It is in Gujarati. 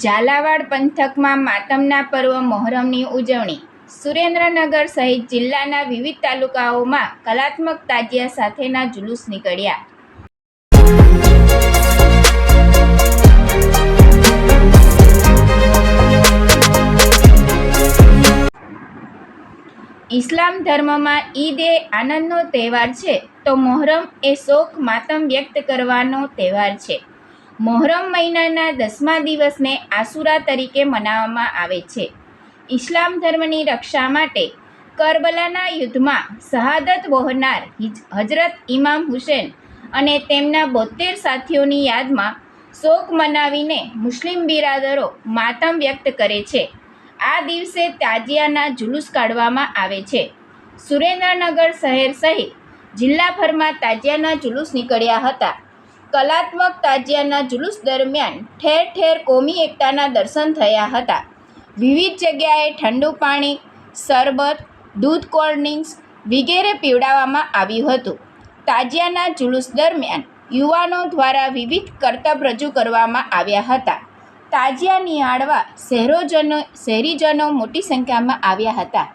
ઝાલાવાડ પંથકમાં માતમના પર્વ મોહરમની ઉજવણી. સુરેન્દ્રનગર સહિત જિલ્લાના વિવિધ તાલુકાઓમાં કલાત્મક તાજિયા સાથેના જુલુસ નીકળ્યા. ઇસ્લામ ધર્મમાં ઈદ એ આનંદનો તહેવાર છે, તો મોહરમ એ શોક, માતમ વ્યક્ત કરવાનો તહેવાર છે. મોહરમ મહિનાના દસમા દિવસને આસુરા તરીકે મનાવવામાં આવે છે. ઇસ્લામ ધર્મની રક્ષા માટે કરબલાના યુદ્ધમાં શહાદત વહોરનાર હિજ- હજરત ઇમામ હુસેન અને તેમના બોતેર સાથીઓની યાદમાં શોક મનાવીને મુસ્લિમ બિરાદરો માતમ વ્યક્ત કરે છે. આ દિવસે તાજિયાના જુલુસ કાઢવામાં આવે છે. સુરેન્દ્રનગર શહેર સહિત જિલ્લાભરમાં તાજિયાના જુલુસ નીકળ્યા હતા. કલાત્મક તાજિયાના જુલુસ દરમિયાન ઠેર ઠેર કોમી એકતાના દર્શન થયા હતા. વિવિધ જગ્યાએ ઠંડુ પાણી, શરબત, દૂધ કોલ્ડ ડ્રિંક્સ વગેરે પીવડાવવામાં આવ્યું હતું. તાજિયાના જુલુસ દરમિયાન યુવાનો દ્વારા વિવિધ કરતબ રજૂ કરવામાં આવ્યા હતા. તાજિયા નિહાળવા શહેરોજનો, શહેરીજનો મોટી સંખ્યામાં આવ્યા હતા.